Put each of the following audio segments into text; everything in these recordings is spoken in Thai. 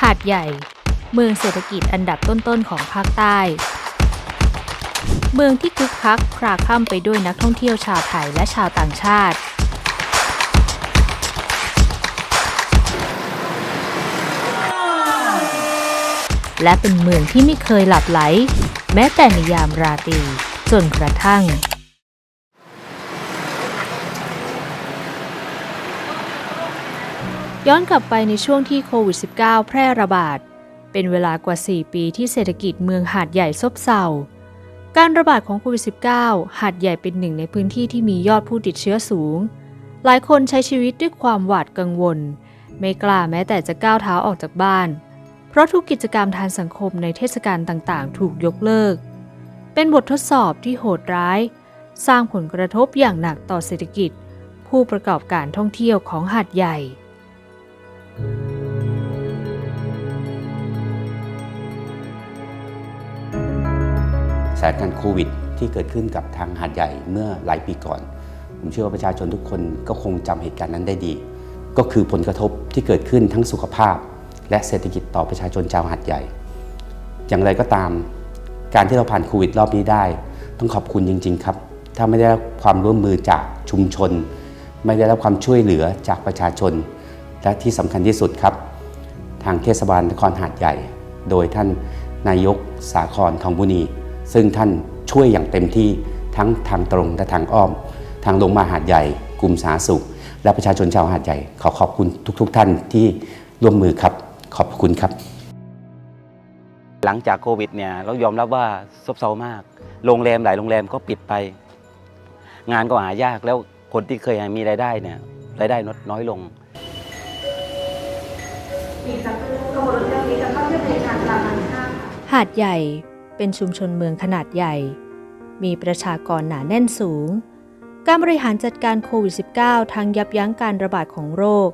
หาดใหญ่ เมืองเศรษฐกิจอันดับต้นๆของภาคใต้ เมืองที่คึกคักคลาคล่ำไปด้วยนักท่องเที่ยวชาวไทยและชาวต่างชาติ และเป็นเมืองที่ไม่เคยหลับไหล แม้แต่ในยามราตรีจนกระทั่ง ย้อนกลับไปในช่วงที่โควิด -19 แพร่ระบาด เป็นเวลากว่า 4 ปีที่เศรษฐกิจเมืองหาดใหญ่ซบเซา การระบาดของโควิด -19 หาดใหญ่เป็นหนึ่งในพื้นที่ที่มียอดผู้ติดเชื้อสูง หลายคนใช้ชีวิตด้วยความหวาดกังวล ไม่กล้าแม้แต่จะก้าวเท้าออกจากบ้าน เพราะทุกกิจกรรมทางสังคมในเทศกาลต่างๆ ถูกยกเลิก เป็นบททดสอบที่โหดร้าย สร้างผลกระทบอย่างหนักต่อเศรษฐกิจ ผู้ประกอบการท่องเที่ยวของหาดใหญ่านการณ์โควิด ที่เกิดขึ้นกับทางหาดใหญ่เมื่อหลายปีก่อน ผมเชื่อว่าประชาชนทุกคนก็คงจำเหตุการณ์นั้นได้ดี ก็คือผลกระทบที่เกิดขึ้นทั้งสุขภาพ และเศรษฐกิจต่อประชาชนชาวหาดใหญ่ อย่างไรก็ตาม การที่เราผ่านโควิดรอบนี้ได้ ต้องขอบคุณจริง ๆ ครับ ถ้าไม่ได้รับความร่วมมือจากชุมชน ไม่ได้รับความช่วยเหลือจากประชาชน และที่สำคัญที่สุดครับ ทางเทศบาลนครหาดใหญ่ โดยท่านนายกสาครทองบุณี ซึ่งท่านช่วยอย่างเต็มที่ทั้งทางตรงและทางอ้อม ทางลงมาหาดใหญ่กลุ่มสาธารณสุข และประชาชนชาวหาดใหญ่ขอขอบคุณทุกๆท่านที่ร่วมมือครับ ขอบคุณครับ หลังจากโควิดเนี่ยเรายอมรับว่าซบเซามาก โรงแรมหลายโรงแรมก็ปิดไป งานก็หายากแล้วคนที่เคยมีรายได้เนี่ยรายได้ลดน้อยลงอีกสักครู่ขบวนรถเที่ยวนี้จะเข้าเที่ยวบริการตามทางข้ามหาดใหญ่ เป็นชุมชนเมืองขนาดใหญ่ มีประชากรหนาแน่นสูง การบริหารจัดการโควิด -19 ทั้งยับยั้งการระบาดของโรค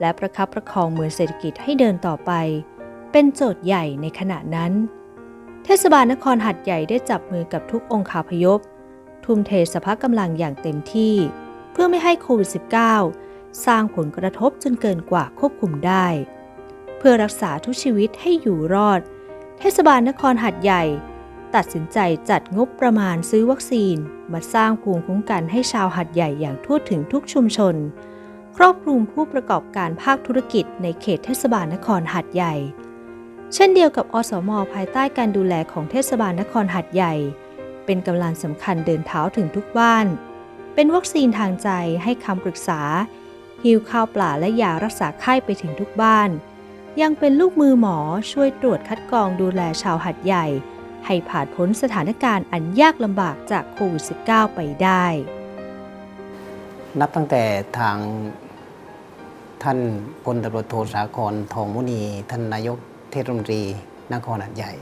และประคับประคองเมืองเศรษฐกิจให้เดินต่อไป เป็นโจทย์ใหญ่ในขณะนั้น เทศบาลนครหัดใหญ่ได้จับมือกับทุกองคาพยพ ทุ่มเทสภาพกำลังอย่างเต็มที่ เพื่อไม่ให้โควิด -19 สร้างผลกระทบจนเกินกว่าควบคุมได้ เพื่อรักษาทุกชีวิตให้อยู่รอดเทศบาลนครหัดใหญ่ ตัดสินใจจัดงบประมาณซื้อวัคซีน มาสร้างภูมิคุ้มกันให้ชาวหัดใหญ่อย่างทั่วถึงทุกชุมชน ครอบคลุมผู้ประกอบการภาคธุรกิจในเขตเทศบาลนครหัดใหญ่ เช่นเดียวกับอสมภายใต้การดูแลของเทศบาลนครหัดใหญ่ เป็นกำลังสำคัญเดินเท้าถึงทุกบ้าน เป็นวัคซีนทางใจให้คำปรึกษาฮิวข้าวปลาและยารักษาไข้ไปถึงทุกบ้าน ยังเป็นลูกมือหมอช่วยตรวจคัดกรองดูแลชาวหัดใหญ่ ให้ผ่านพ้นสถานการณ์อันยากลำบากจากโควิด -19 ไปได้ นับตั้งแต่ทางท่านพลตำรวจโทสาครทองมุนี ท่านนายกเทศมนตรีนครหัดใหญ่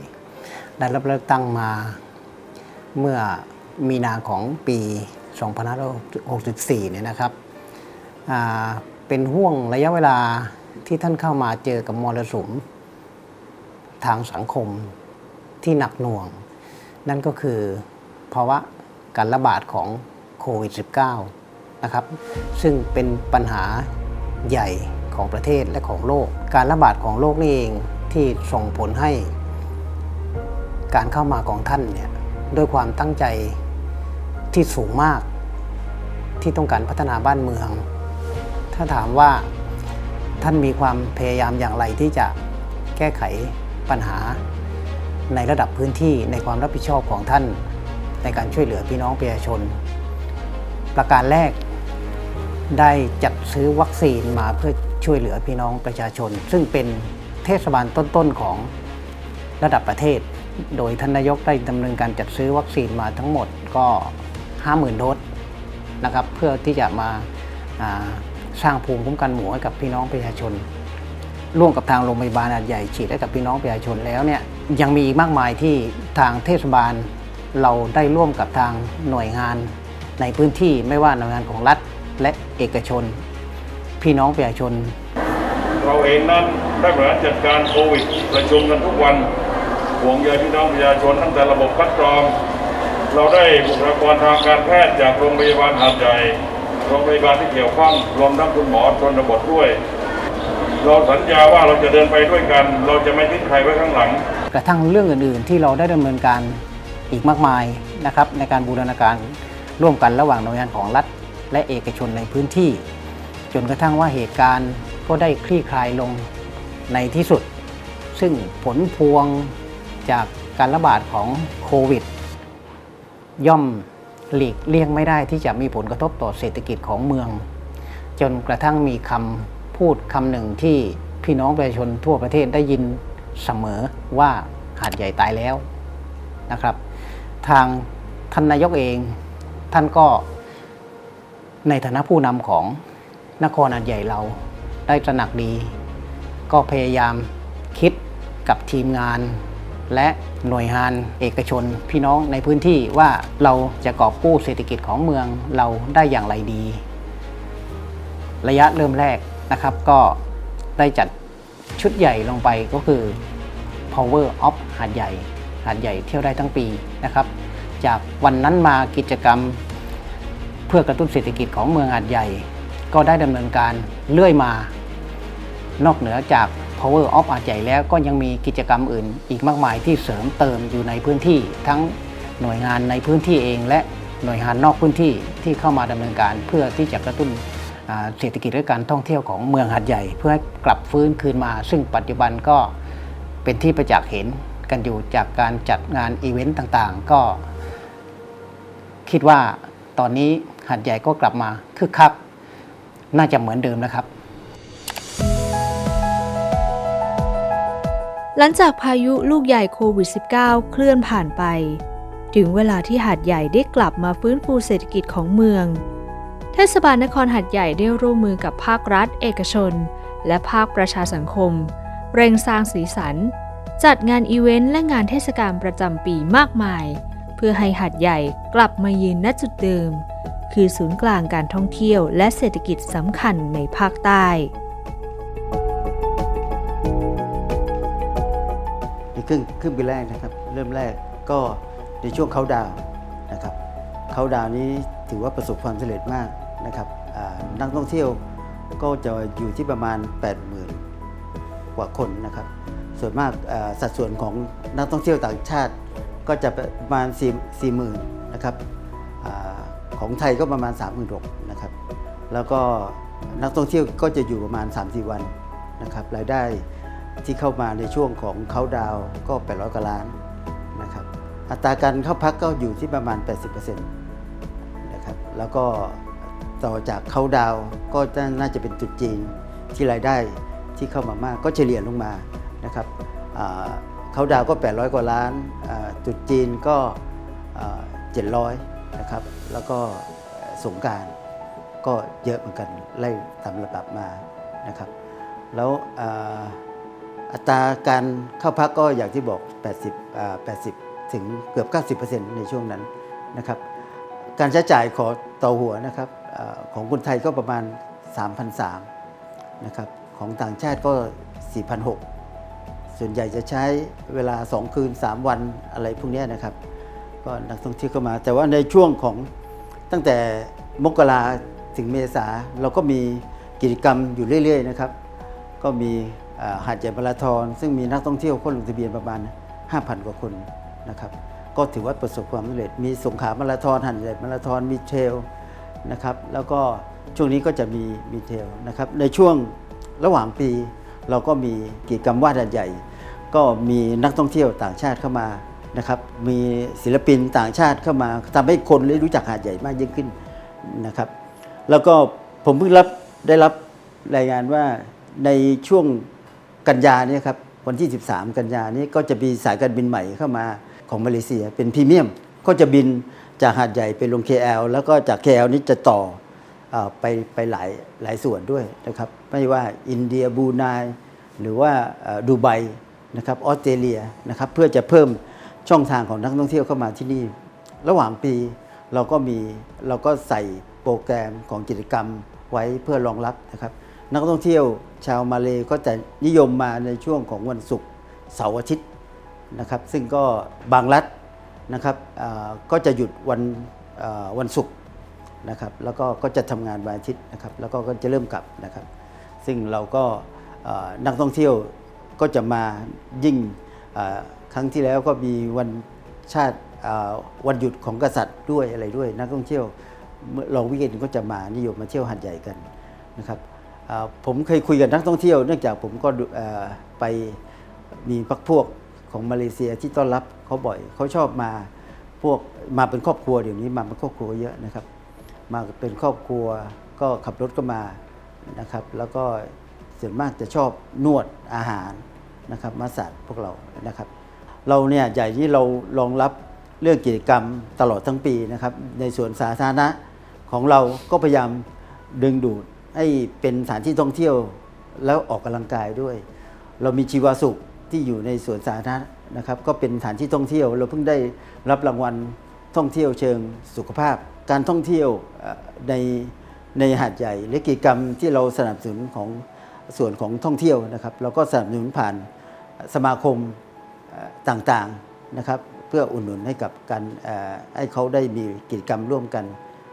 ได้รับเลือกตั้งมาเมื่อมีนาของปี 2564 เนี่ยนะครับ เป็นห่วงระยะเวลาที่ท่านเข้ามาเจอกับมรสุมทางสังคม ที่หนักหน่วง นั่นก็คือภาวะการระบาดของโควิด -19 นะครับ ซึ่งเป็นปัญหาใหญ่ของประเทศและของโลก การระบาดของโลกนี่เองที่ส่งผลให้ การเข้ามาของท่านเนี่ยด้วยความตั้งใจที่สูงมาก ที่ต้องการพัฒนาบ้านเมือง ถ้าถามว่าท่านมีความพยายามอย่างไรที่จะแก้ไขปัญหา ในระดับพื้นที่ในความรับผิดชอบของท่าน ในการช่วยเหลือพี่น้องประชาชน ประการแรกได้จัดซื้อวัคซีนมาเพื่อช่วยเหลือพี่น้องประชาชน ซึ่งเป็นเทศบาลต้นๆของระดับประเทศ โดยท่านนายกได้ดำเนินการจัดซื้อวัคซีนมาทั้งหมดก็ 50,000 โดสนะครับเพื่อที่จะมาาสร้างภูมิคุ้มกันหมู่ให้กับพี่น้องประชาชน ร่วมกับทางโรงพยาบาลอาดใหญ่ฉีดให้กับพี่น้องประชาชนแล้วเนี่ย ยังมีอีกมากมายที่ทางเทศบาลเราได้ร่วมกับทางหน่วยงานในพื้นที่ไม่ว่าหน่วยงานของรัฐและเอกชน พี่น้องประชาชน เราเองนั้นได้บริหารจัดการโควิดประชุมกันทุกวันห่วงใยพี่น้องประชาชนตั้งแต่ระบบคัดกรอง เราได้บุคลากรทางการแพทย์จากโรงพยาบาลหาดใหญ่โรงพยาบาลที่เกี่ยวข้องรวมทั้งคุณหมอชนบทด้วย เราสัญญาว่าเราจะเดินไปด้วยกัน เราจะไม่ทิ้งใครไว้ข้างหลัง กระทั่งเรื่องอื่นๆ ที่เราได้ดำเนินการอีกมากมายนะครับในการบูรณาการร่วมกันระหว่างหน่วยงานของรัฐ และเอกชนในพื้นที่ จนกระทั่งว่าเหตุการณ์ก็ได้คลี่คลายลงในที่สุด ซึ่งผลพวงจากการระบาดของโควิด ย่อมหลีกเลี่ยงไม่ได้ที่จะมีผลกระทบต่อเศรษฐกิจของเมือง จนกระทั่งมีคำ พูดคำหนึ่งที่พี่น้องประชาชนทั่วประเทศได้ยินเสมอว่าหาดใหญ่ตายแล้วนะครับ ทางท่านนายกเองท่านก็ในฐานะผู้นำของนครหาดใหญ่เราได้ตระหนักดี ก็พยายามคิดกับทีมงาน และหน่วยงานเอกชนพี่น้องในพื้นที่ว่าเราจะกอบกู้เศรษฐกิจของเมืองเราได้อย่างไรดี ระยะเริ่มแรก นะครับก็ได้จัดชุดใหญ่ลงไปก็คือ Power of หาดใหญ่ หาดใหญ่เที่ยวได้ทั้งปีนะครับ จากวันนั้นมากิจกรรมเพื่อกระตุ้นเศรษฐกิจของเมืองหาดใหญ่ ก็ได้ดำเนินการเรื่อยมา นอกเหนือจาก Power of หาดใหญ่แล้วก็ยังมีกิจกรรมอื่น อีกมากมายที่เสริมเติมอยู่ในพื้นที่ ทั้งหน่วยงานในพื้นที่เองและหน่วยงานนอกพื้นที่ที่เข้ามาดำเนินการเพื่อที่จะกระตุ้น เศรษฐกิจและการท่องเที่ยวของเมืองหาดใหญ่ เพื่อให้กลับฟื้นคืนมา ซึ่งปัจจุบันก็เป็นที่ประจักษ์เห็นกันอยู่จากการจัดงานอีเวนต์ต่างๆ ก็คิดว่าตอนนี้หาดใหญ่ก็กลับมาคึกคักน่าจะเหมือนเดิมนะครับ หลังจากพายุลูกใหญ่โควิด -19 เคลื่อนผ่านไป ถึงเวลาที่หาดใหญ่ได้กลับมาฟื้นฟูเศรษฐกิจของเมือง เทศบาลนครหาดใหญ่ได้ร่วมมือกับภาครัฐ เอกชน และภาคประชาสังคม เร่งสร้างสีสัน จัดงานอีเวนต์และงานเทศกาลประจำปีมากมาย เพื่อให้หาดใหญ่กลับมายืนณจุดเดิม คือศูนย์กลางการท่องเที่ยวและเศรษฐกิจสำคัญในภาคใต้ในครึ่งครึ่งปีแรกนะครับ เริ่มแรกก็ในช่วงเขาดาวนะครับเขาดาวนี้ถือว่าประสบความสำเร็จมาก นะครับนักท่องเที่ยวก็จะอยู่ที่ประมาณ 80,000 กว่าคนนะครับ ส่วนมากสัดส่วนของนักท่องเที่ยวต่างชาติก็จะประมาณ4 40,000 นะครับอของไทยก็ประมาณ 36,000 นะครับ แล้วก็นักท่องเที่ยวก็จะอยู่ประมาณ 3-4 วันนะครับรายได้ที่เข้ามาในช่วงของเขาดาวก็ 800กว่าล้านนะครับอัตราการเข้าพักก็อยู่ที่ประมาณ 80%นะครับแล้วก็ ต่อจากเขาดาวก็น่าจะเป็นจุดจีนที่รายได้ที่เข้ามามากก็เฉลี่ยลงมานะครับเขาดาวก็ 800 กว่าล้านจุดจีนก็700นะครับแล้วก็สงการก็เยอะเหมือนกันไล่ตามระดับมานะครับแล้วอัตราการเข้าพักก็อย่างที่บอก 80 80 ถึงเกือบ 90%ในช่วงนั้นนะครับการใช้จ่ายขอต่อหัวนะครับ ของคนไทยก็ประมาณ3,300นะครับของต่างชาติก็4,600ส่วนใหญ่จะใช้เวลา 2 คืน 3 วันอะไรพวกนี้นะครับก็นักท่องเที่ยวเข้ามา แต่ว่าในช่วงของตั้งแต่มกราถึงเมษาเราก็มีกิจกรรมอยู่เรื่อยๆนะครับ ก็มีหาดใหญ่มาราธอนซึ่งมีนักท่องเที่ยวคนลงทะเบียนประมาณ 5,000 กว่าคนนะครับ ก็ถือว่าประสบความสำเร็จ มีสงขามาราธอนหาดใหญ่มาราธอนมีเทรล นะครับแล้วก็ช่วงนี้ก็จะมีมีเทลนะครับในช่วงระหว่างปี เราก็มีกิจกรรมวาดใหญ่ ก็มีนักท่องเที่ยวต่างชาติเข้ามานะครับมีศิลปินต่างชาติเข้ามาทำให้คนได้รู้จักหาดใหญ่มากยิ่งขึ้นนะครับแล้วก็ผมเพิ่งรับได้รับรายงานว่าในช่วงกันยานี่ครับวันที่ 13 กันยานี้ก็จะมีสายการบินใหม่เข้ามาของมาเลเซียเป็นพรีเมียม ก็จะบิน จากหาดใหญ่ไปลง KL แล้วก็จาก KL นี้จะต่ออไปไปหลายหลายส่วนด้วยนะครับ ไม่ว่าอินเดียบรูไนหรือว่าดูไบนะครับออสเตรเลียนะครับเพื่อจะเพิ่มช่องทางของนักท่องเที่ยวเข้ามาที่นี่ ระหว่างปีเราก็มีเราก็ใส่โปรแกรมของกิจกรรมไว้เพื่อรองรับนะครับ นักท่องเที่ยวชาวมาเลก็จะนิยมมาในช่วงของวันศุกร์เสาร์อาทิตย์นะครับ ซึ่งก็บางรัฐ นะครับก็จะหยุดวันวันศุกร์นะครับแล้วก็ก็จะทำงานวันอาทิตย์นะครับแล้วก็ก็จะเริ่มกลับนะครับ ซึ่งเราก็นักท่องเที่ยวก็จะมายิ่งครั้งที่แล้วก็มีวันชาติวันหยุดของกษัตริย์ด้วยอะไรด้วย นักท่องเที่ยวเมื่อลองวิกเอนก็จะมานิยมมาเที่ยวหัดใหญ่กันนะครับผมเคยคุยกับนักท่องเที่ยว เนื่องจากผมก็ไปมีพักพวก ของมาเลเซียที่ต้อนรับเขาบ่อยเขาชอบมาพวกมาเป็นครอบครัวเดี๋ยวนี้มาเป็นครอบครัวเยอะนะครับ มาเป็นครอบครัวก็ขับรถก็มานะครับ แล้วก็ส่วนมากจะชอบนวดอาหารนะครับมาสาดพวกเรานะครับ เราเนี่ยใหญ่ที่เรารองรับเรื่องกิจกรรมตลอดทั้งปีนะครับ ในส่วนสาธารณะของเราก็พยายามดึงดูดให้เป็นสถานที่ท่องเที่ยวแล้วออกกำลังกายด้วย เรามีชีวสุข ที่อยู่ในสวนสาธารณะนะครับ ก็เป็นสถานที่ท่องเที่ยว เราเพิ่งได้รับรางวัลท่องเที่ยวเชิงสุขภาพ การท่องเที่ยวในในหาดใหญ่และกิจกรรมที่เราสนับสนุนของส่วนของท่องเที่ยวนะครับเราก็สนับสนุนผ่านสมาคมต่างๆนะครับ เพื่ออุดหนุนให้กับการให้เขาได้มีกิจกรรมร่วมกัน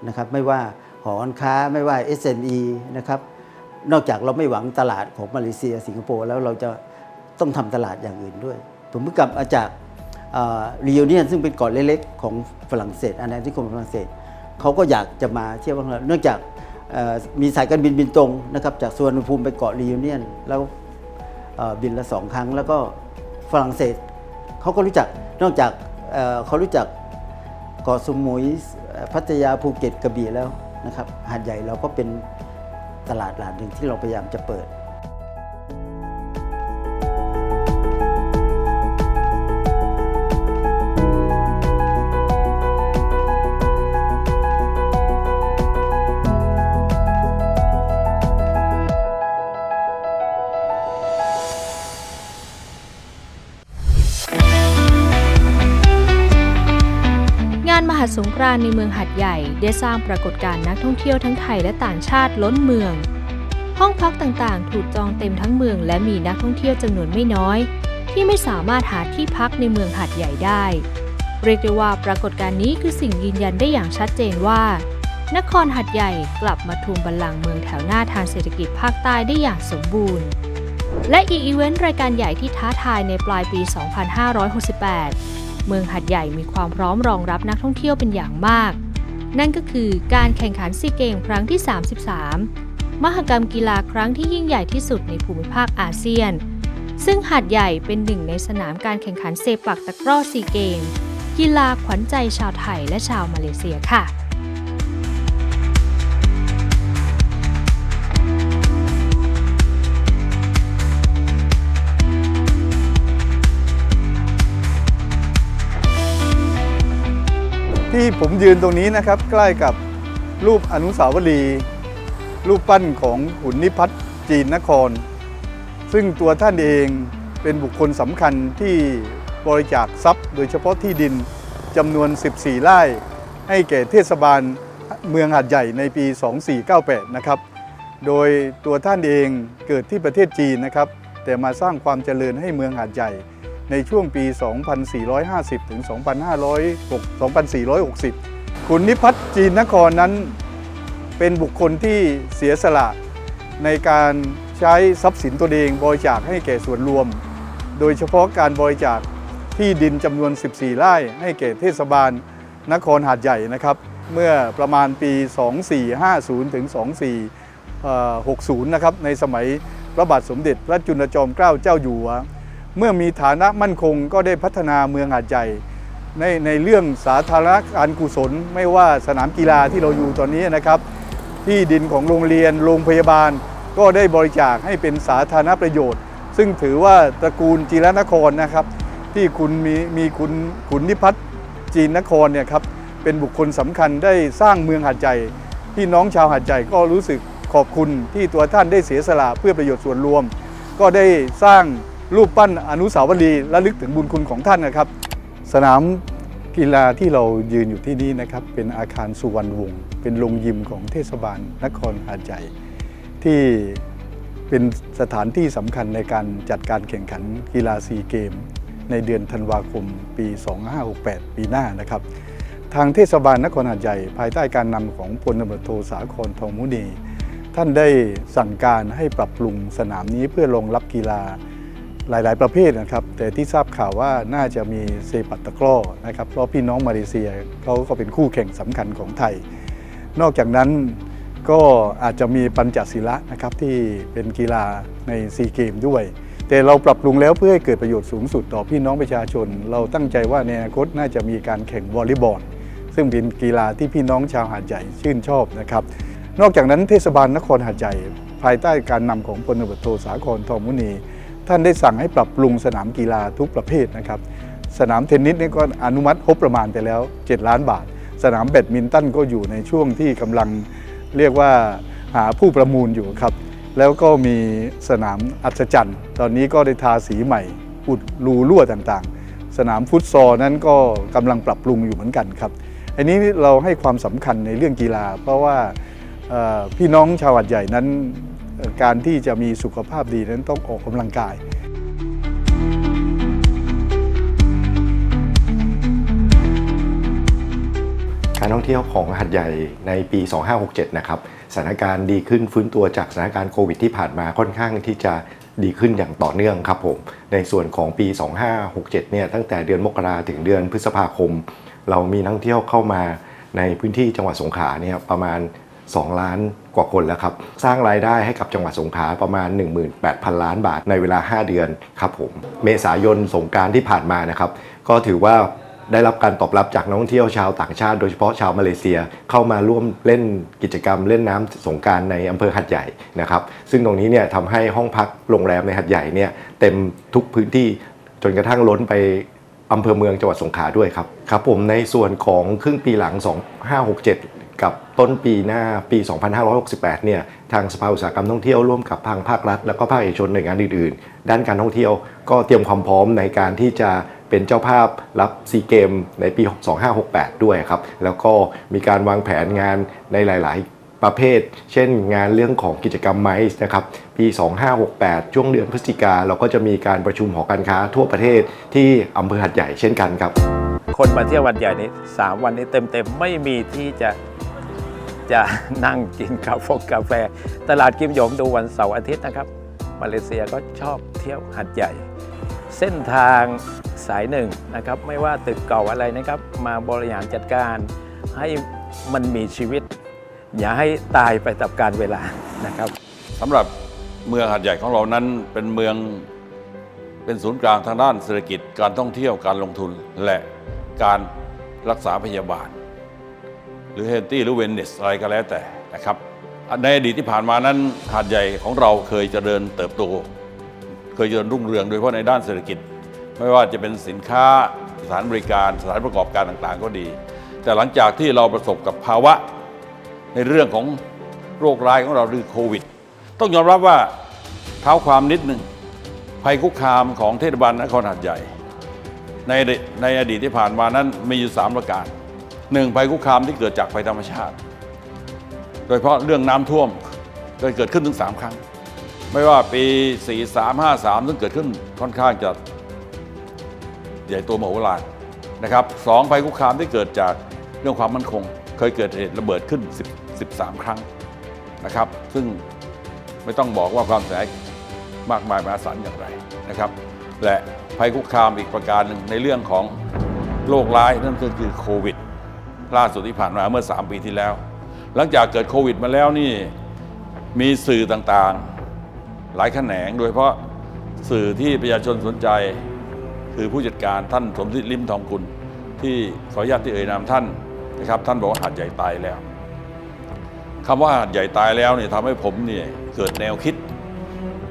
นะครับ ไม่ว่าหอการค้าไม่ว่า SME นะครับนอกจากเราไม่หวังตลาดของมาเลเซียสิงคโปร์แล้วเราจะ ต้องทำตลาดอย่างอื่นด้วย ผมเพิ่งกลับมาจากรียูเนียนซึ่งเป็นเกาะเล็กๆของฝรั่งเศสอาณานิคมฝรั่งเศสเขาก็อยากจะมาเที่ยวบ้างเนื่องจากมีสายการบินบินตรงนะครับจากสุวรรณภูมิไปเกาะรียูเนียนแล้วบินละสองครั้ง แล้วก็ฝรั่งเศสเขาก็รู้จักนอกจากเเขารู้จักเกาะสมุยพัทยาภูเก็ตกระบี่แล้วนะครับหาดใหญ่เราก็เป็นตลาดหลานหนึ่งที่เราพยายามจะเปิด งานมหาสงกรานต์ในเมืองหัดใหญ่ได้สร้างปรากฏการณ์นักท่องเที่ยวทั้งไทยและต่างชาติล้นเมือง ห้องพักต่างๆ ถูกจองเต็มทั้งเมือง และมีนักท่องเที่ยวจำนวนไม่น้อย ที่ไม่สามารถหาที่พักในเมืองหัดใหญ่ได้ เรียกได้ว่าปรากฏการณ์นี้คือสิ่งยืนยันได้อย่างชัดเจนว่า นครหัดใหญ่กลับมาทวงบัลลังก์เมืองแถวหน้าทางเศรษฐกิจภาคใต้ได้อย่างสมบูรณ์และอีกอีเวนต์รายการใหญ่ที่ท้าทายในปลายปี 2568 เมืองหัดใหญ่มีความพร้อมรองรับนักท่องเที่ยวเป็นอย่างมาก นั่นก็คือการแข่งขันซีเกมครั้งที่ 33 มหกรรมกีฬาครั้งที่ยิ่งใหญ่ที่สุดในภูมิภาคอาเซียน ซึ่งหัดใหญ่เป็นหนึ่งในสนามการแข่งขันเซปักตะกร้อซีเกม กีฬาขวัญใจชาวไทยและชาวมาเลเซียค่ะ ที่ผมยืนตรงนี้นะครับ ใกล้กับรูปอนุสาวรีย์รูปปั้นของหุ่นนิพัฒน์จีนนคร ซึ่งตัวท่านเองเป็นบุคคลสำคัญที่บริจาคทรัพย์ โดยเฉพาะที่ดินจำนวน 14 ไร่ ให้แก่เทศบาลเมืองหาดใหญ่ในปี 2498 นะครับ โดยตัวท่านเองเกิดที่ประเทศจีนนะครับ แต่มาสร้างความเจริญให้เมืองหาดใหญ่ ในช่วงปี 2450 ถึง 2,506 2,460 คุณนิพัฒน์จีนนครนั้น เป็นบุคคลที่เสียสละ ในการใช้ทรัพย์สินตัวเองบริจาคให้แก่ส่วนรวม โดยเฉพาะการบริจาคที่ดินจำนวน 14 ไร่ให้แก่เทศบาลนครหาดใหญ่นะครับ เมื่อประมาณปี 2450 ถึง 2460 นะครับ ในสมัยพระบาทสมเด็จพระจุลจอมเกล้าเจ้าอยู่หัว เมื่อมีฐานะมั่นคงก็ได้พัฒนาเมืองหาดใหญ่ในในเรื่องสาธารณการกุศล ไม่ว่าสนามกีฬาที่เราอยู่ตอนนี้นะครับ ที่ดินของโรงเรียนโรงพยาบาล ก็ได้บริจาคให้เป็นสาธารณประโยชน์ ซึ่งถือว่าตระกูลจีรนครนะครับ ที่คุณมีมีคุณขุนนิพัฒน์จีนนครเนี่ยครับเป็นบุคคลสำคัญได้สร้างเมืองหาดใหญ่พี่น้องชาวหาดใหญ่ก็รู้สึกขอบคุณที่ตัวท่านได้เสียสละเพื่อประโยชน์ส่วนรวม ก็ได้สร้าง รูปปั้นอนุสาวรีย์ระลึกถึงบุญคุณของท่านนะครับ สนามกีฬาที่เรายืนอยู่ที่นี่นะครับ เป็นอาคารสุวรรณวงศ์เป็นโรงยิมของเทศบาลนครหาดใหญ่ที่เป็นสถานที่สำคัญในการจัดการแข่งขันกีฬาซีเกม ในเดือนธันวาคมปี 2568 ปีหน้านะครับ ทางเทศบาลนครหาดใหญ่ ภายใต้การนำของพลตำรวจโทสาครทองมุนี ท่านได้สั่งการให้ปรับปรุงสนามนี้เพื่อรองรับกีฬา หลาย ๆ ประเภทนะครับ แต่ที่ทราบข่าวว่าน่าจะมีเซปัตตะกร้อนะครับ เพราะพี่น้องมาเลเซียเขาก็เป็นคู่แข่งสำคัญของไทย นอกจากนั้นก็อาจจะมีปัญจศิละนะครับที่เป็นกีฬาในซีเกมด้วย แต่เราปรับปรุงแล้วเพื่อให้เกิดประโยชน์สูงสุดต่อพี่น้องประชาชน เราตั้งใจว่าในอนาคตน่าจะมีการแข่งวอลเลย์บอลซึ่งเป็นกีฬาที่พี่น้องชาวหาดใหญ่ชื่นชอบนะครับ นอกจากนั้นเทศบาลนครหาดใหญ่ภายใต้การนำของพลตำรวจโทสาครทองมุนี ท่านได้สั่งให้ปรับปรุงสนามกีฬาทุกประเภทนะครับ สนามเทนนิสนี่ก็อนุมัติงบประมาณไปแล้ว 7 ล้านบาท สนามแบดมินตันก็อยู่ในช่วงที่กำลังเรียกว่าหาผู้ประมูลอยู่ครับ แล้วก็มีสนามอัศจรรย์ ตอนนี้ก็ได้ทาสีใหม่อุดรูรั่วต่างๆ สนามฟุตซอลนั้นก็กำลังปรับปรุงอยู่เหมือนกันครับ อันนี้เราให้ความสำคัญในเรื่องกีฬา เพราะว่าพี่น้องชาวหัดใหญ่นั้น การที่จะมีสุขภาพดีนั้นต้องออกกำลังกายการท่องเที่ยวของหัดใหญ่ในปี 2567 นะครับ สถานการณ์ดีขึ้นฟื้นตัวจากสถานการณ์โควิดที่ผ่านมาค่อนข้างที่จะดีขึ้นอย่างต่อเนื่องครับผม ในส่วนของปี 2567 เนี่ย ตั้งแต่เดือนมกราถึงเดือนพฤษภาคม เรามีนักท่องเที่ยวเข้ามาในพื้นที่จังหวัดสงขลาเนี่ยประมาณ 2 ล้านกว่าคนแล้วครับ สร้างรายได้ให้กับจังหวัดสงขลาประมาณ 18,000 ล้านบาทในเวลา 5 เดือนครับผม เมษายนสงการที่ผ่านมานะครับ ก็ถือว่าได้รับการตอบรับจากนักท่องเที่ยวชาวต่างชาติโดยเฉพาะชาวมาเลเซียเข้ามาร่วมเล่นกิจกรรมเล่นน้ำสงการในอำเภอหัดใหญ่นะครับ ซึ่งตรงนี้เนี่ยทำให้ห้องพักโรงแรมในหัดใหญ่เนี่ยเต็มทุกพื้นที่จนกระทั่งล้นไปอำเภอเมืองจังหวัดสงขลาด้วยครับครับผมในส่วนของครึ่งปีหลัง 2567 กับต้นปีหน้าปี 2568 เนี่ยทางสภาอุตสาหกรรมท่องเที่ยวร่วมกับทางภาครัฐ แล้วก็ภาคเอกชนหน่วยงานอื่นๆ ด้านการท่องเที่ยวก็เตรียมความพร้อมในการที่จะเป็นเจ้าภาพรับซีเกมในปี 2568 ด้วยครับ แล้วก็มีการวางแผนงานในหลาย ๆประเภท เช่นงานเรื่องของกิจกรรมไมซ์นะครับ ปี 2568 ช่วงเดือนพฤศจิกาเราก็จะมีการประชุมหอการค้าทั่วประเทศที่อำเภอหัดใหญ่เช่นกันครับ คนมาเที่ยววันใหญ่นี้สามวันนี้เต็มๆ ไม่มีที่จะ จะนั่งกินกาแฟกาแฟ ตลาดกิมหยงดูวันเสาร์อาทิตย์นะครับ มาเลเซียก็ชอบเที่ยวหัดใหญ่ เส้นทางสายหนึ่งนะครับ ไม่ว่าตึกเก่าอะไรนะครับ มาบริหารจัดการให้มันมีชีวิต อย่าให้ตายไปกับการเวลานะครับสำหรับเมืองหัดใหญ่ของเรานั้นเป็นเมืองเป็นศูนย์กลางทางด้านเศรษฐกิจการท่องเที่ยวการลงทุนและการรักษาพยาบาล รือเฮลตี้หรือเวนเนสอะไรก็แล้วแต่นะครับ ในอดีตที่ผ่านมานั้นหาดใหญ่ของเราเคยเจริญเติบโต เคยเจริญรุ่งเรืองโดยเฉพาะในด้านเศรษฐกิจ ไม่ว่าจะเป็นสินค้าสถานบริการสถานประกอบการต่างๆ ก็ดี แต่หลังจากที่เราประสบกับภาวะในเรื่องของโรคร้ายของเราคือโควิด ต้องยอมรับว่าเท้าความนิดหนึ่งภัยคุกคามของเทศบาลนครหาดใหญ่ ในอดีตในอดีตที่ผ่านมานั้นมีอยู่สามประการ หนึ่งภัยคุกคามที่เกิดจากภัยธรรมชาติ โดยเฉพาะเรื่องน้ำท่วมเคยเกิดขึ้นถึง 3 ครั้ง ไม่ว่าปี 4 3 5 3 ซึ่งเกิดขึ้นค่อนข้างจะใหญ่โตมโหฬารนะครับสองภัยคุกคามที่เกิดจากเรื่องความมั่นคง เคยเกิดเหตุระเบิดขึ้น10 13 ครั้งนะครับ ซึ่งไม่ต้องบอกว่าความเสียหายมากมายมหาศาลอย่างไรนะครับ และภัยคุกคามอีกประการหนึ่งในเรื่องของโรคร้ายนั่นก็คือโควิด ล่าสุดที่ผ่านมาเมื่อ 3 ปีที่แล้ว หลังจากเกิดโควิดมาแล้วนี่มีสื่อต่างๆ หลายแขนง โดยเฉพาะสื่อที่ประชาชนสนใจ คือผู้จัดการท่านสมศิษลิมทองคุณ ที่ขออนุญาตที่เอ่ยนามท่านนะครับ ท่านบอกว่าหาดใหญ่ตายแล้วคำว่าหาดใหญ่ตายแล้วเนี่ยทำให้ผมเนี่ยเกิดแนวคิด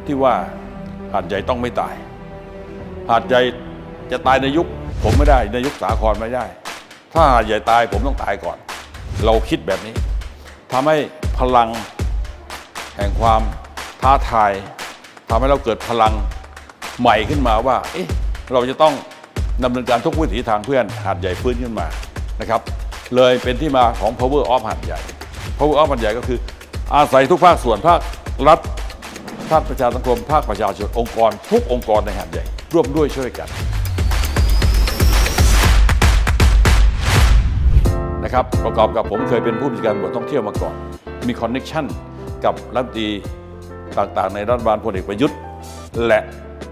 ที่ว่าหาดใหญ่ต้องไม่ตาย หาดใหญ่จะตายในยุคผมไม่ได้ในยุคสาครไม่ได้ ถ้าหาดใหญ่ตายผมต้องตายก่อน เราคิดแบบนี้ทำให้พลังแห่งความท้าทายทำให้เราเกิดพลังใหม่ขึ้นมาว่า เอ๊ะ เราจะต้องดำเนินการทุกวิถีทางเพื่อนหาดใหญ่ฟื้นขึ้นมานะครับ เลยเป็นที่มาของ power of หาดใหญ่ power of หาดใหญ่ก็คือ อาศัยทุกภาคส่วนภาครัฐภาคประชาสังคมภาคประชาชนองค์กร ทุกองค์กรในหาดใหญ่ ร่วมด้วยช่วยกัน นะครับประกอบกับผมเคยเป็นผู้จัดการบทท่องเที่ยวมาก่อน มีคอนเน็ชันกับรัฐมนตรีต่างๆ ในรัฐบาลพลเอกประยุทธ์ และ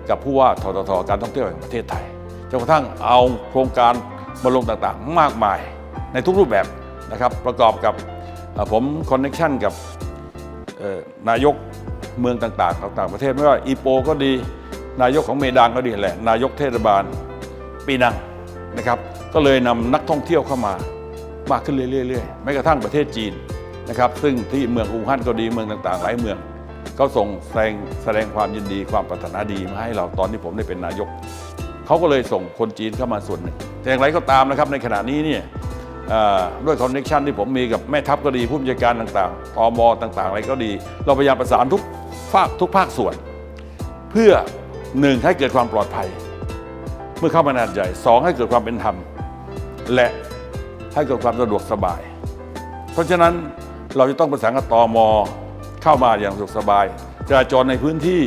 กับผู้ว่าทททการท่องเที่ยวแห่งประเทศไทยจนกระทั่งเอาโครงการมาลงต่างๆ มากมายในทุกรูปแบบนะครับประกอบกับผมคอนเน็ชันกับนายกเมืองต่างๆของต่างประเทศไม่ว่าอีโปก็ดีนายกของเมดานก็ดีแหละนายกเทศบาลปีนังนะครับ ก็เลยนำนักท่องเที่ยวเข้ามา มากขึ้นเรื่อยๆแม้กระทั่งประเทศจีนนะครับซึ่งที่เมืองอู่ฮั่นก็ดีเมืองต่างๆ หลายเมืองเขาส่งแสดงแสดงความยินดีความปรารถนาดีมาให้เราตอนที่ผมได้เป็นนายกเขาก็เลยส่งคนจีนเข้ามาส่วนหนึ่งแต่อย่างไรก็ตามนะครับในขณะนี้เนี่ยด้วยคอนเน็ชันที่ผมมีกับแม่ทัพก็ดีผู้บัญชาการต่างๆตมอต่างๆ อะไรก็ดี เราพยายามประสานทุกภาคทุกภาคส่วน เพื่อหนึ่งให้เกิดความปลอดภัย เมื่อเข้ามานาดใหญ่สองให้เกิดความเป็นธรรม และ ให้เกิดความสะดวกสบาย เพราะฉะนั้นเราจะต้องประสานกับตอมเข้ามาอย่างสะดวกสบายจราจรในพื้นที่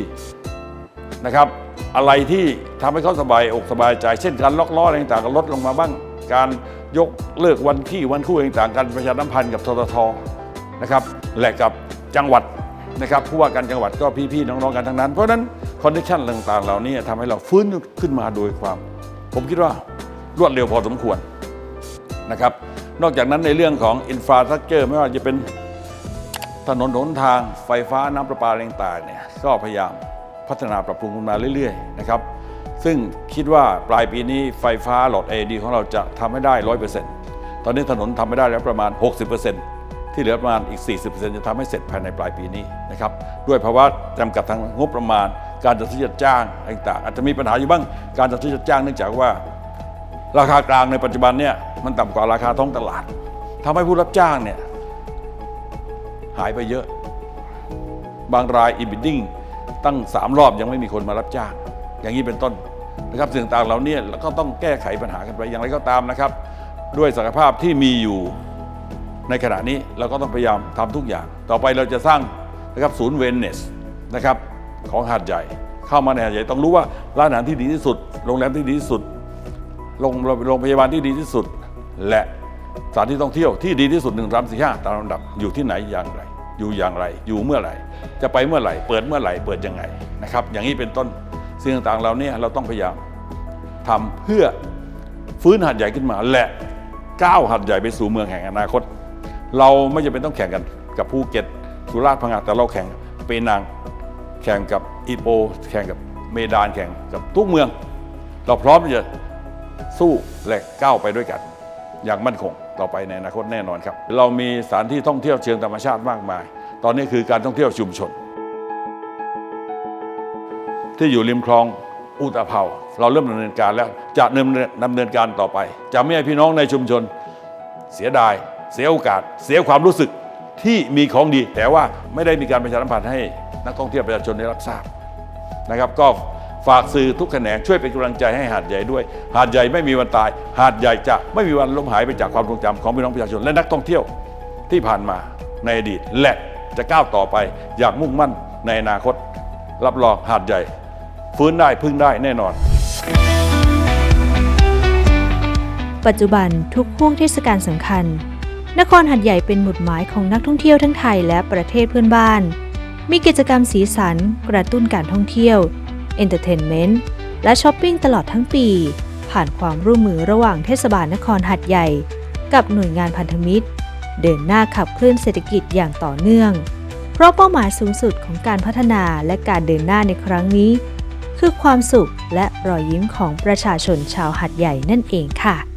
นะครับ อะไรที่ทำให้เขาสบายอกสบายใจ เช่นการล็อกล้ออะไรต่างๆก็ลดลงมาบ้าง การยกเลิกวันขี้วันคู่อะไรต่างๆการประชาสัมพันธ์กับทททนะครับและกับจังหวัดนะครับผู้ว่าการจังหวัดก็พี่ๆน้องๆกันทั้งนั้น เพราะนั้นคอนดิชันต่างๆ เหล่านี้ทำให้เราฟื้นขึ้นมาโดยความ ผมคิดว่ารวดเร็วพอสมควร นะครับ นอกจากนั้นในเรื่องของอินฟราสตรักเจอร์ไม่ว่าจะเป็นถนนหนทางไฟฟ้าน้ำประปาอะไรต่างๆเนี่ยก็พยายามพัฒนาปรับปรุงกันมาเรื่อยๆนะครับซึ่งคิดว่าปลายปีนี้ไฟฟ้าหลอด AD ของเราจะทำให้ได้ 100%ตอนนี้ถนนทำไม่ได้แล้วประมาณ 60%ที่เหลือประมาณอีก 40%จะทำให้เสร็จภายในปลายปีนี้นะครับด้วยภาวะจำกัดทางงบประมาณ การจัดซื้อจัดจ้างอะไรต่างๆอาจจะมีปัญหาอยู่บ้างการจัดซื้อจัดจ้างเนื่องจากว่า ราคากลางในปัจจุบันเนี่ยมันต่ำกว่าราคาท้องตลาดทำให้ผู้รับจ้างเนี่ยหายไปเยอะ บางรายอีบิดดิ้งตั้ง3รอบยังไม่มีคนมารับจ้าง อย่างนี้เป็นต้นนะครับสิ่งต่างเหล่านี้เราก็ต้องแก้ไขปัญหากันไปอย่างไรก็ตามนะครับ ด้วยศักยภาพที่มีอยู่ในขณะนี้เราก็ต้องพยายามทำทุกอย่าง ต่อไปเราจะสร้างนะครับศูนย์เวนเนสนะครับของหาดใหญ่ เข้ามาในหาดใหญ่ต้องรู้ว่าร้านอาหารที่ดีที่สุด โรงแรมที่ดีที่สุด โรงโรงพยาบาลที่ดีที่สุด และสถานที่ท่องเที่ยวที่ดีที่สุดหนึ่งสามสี่ห้าตามลำดับอยู่ที่ไหนอย่างไร อยู่อย่างไร อยู่เมื่อไหร่ จะไปเมื่อไหร่ เปิดเมื่อไหร่ เปิดยังไงนะครับ อย่างนี้เป็นต้นสิ่งต่างๆเราเนี่ยเราต้องพยายามทำเพื่อฟื้นหัดใหญ่ขึ้นมา และก้าวหัดใหญ่ไปสู่เมืองแห่งอนาคต เราไม่จำเป็นต้องแข่งกันกับภูเก็ตสุราษฎร์พังงาแต่เราแข่งเปนังแข่งกับอีโป แข่งกับเมดานแข่งกับทุกเมือง เราพร้อมที่จะ สู้และก้าวไปด้วยกัน อย่างมั่นคงต่อไปในอนาคตแน่นอนครับ เรามีสถานที่ท่องเที่ยวเชิงธรรมชาติมากมาย ตอนนี้คือการท่องเที่ยวชุมชน ที่อยู่ริมคลองอุตภเปาเราเริ่มดำเนินการแล้วจะดำเนินดำเนินการต่อไป จะไม่ให้พี่น้องในชุมชน เสียดาย เสียโอกาส เสียความรู้สึกที่มีของดี แต่ว่าไม่ได้มีการประชาสัมพันธ์ให้นักท่องเที่ยวประชาชนได้รับทราบนะครับก็ ฝากสื่อทุกแขนงช่วยเป็นกำลังใจให้หาดใหญ่ด้วย หาดใหญ่ไม่มีวันตาย หาดใหญ่จะไม่มีวันล้มหายไปจากความทรงจำของพี่น้องประชาชน และนักท่องเที่ยวที่ผ่านมาในอดีต และจะก้าวต่อไปอย่างมุ่งมั่นในอนาคต รับรองหาดใหญ่ ฟื้นได้พึ่งได้แน่นอน ปัจจุบันทุกห่วงเทศกาลสำคัญ นครหัดใหญ่เป็นหมุดหมายของนักท่องเที่ยวทั้งไทยและประเทศเพื่อนบ้าน มีกิจกรรมสีสัน กระตุ้นการท่องเที่ยว เอนเตอร์เทนเมนต์และช้อปปิ้งตลอดทั้งปี ผ่านความร่วมมือระหว่างเทศบาลนครหัดใหญ่ กับหน่วยงานพันธมิตร เดินหน้าขับเคลื่อนเศรษฐกิจอย่างต่อเนื่อง เพราะเป้าหมายสูงสุดของการพัฒนาและการเดินหน้าในครั้งนี้ คือความสุขและรอยยิ้มของประชาชนชาวหัดใหญ่นั่นเองค่ะ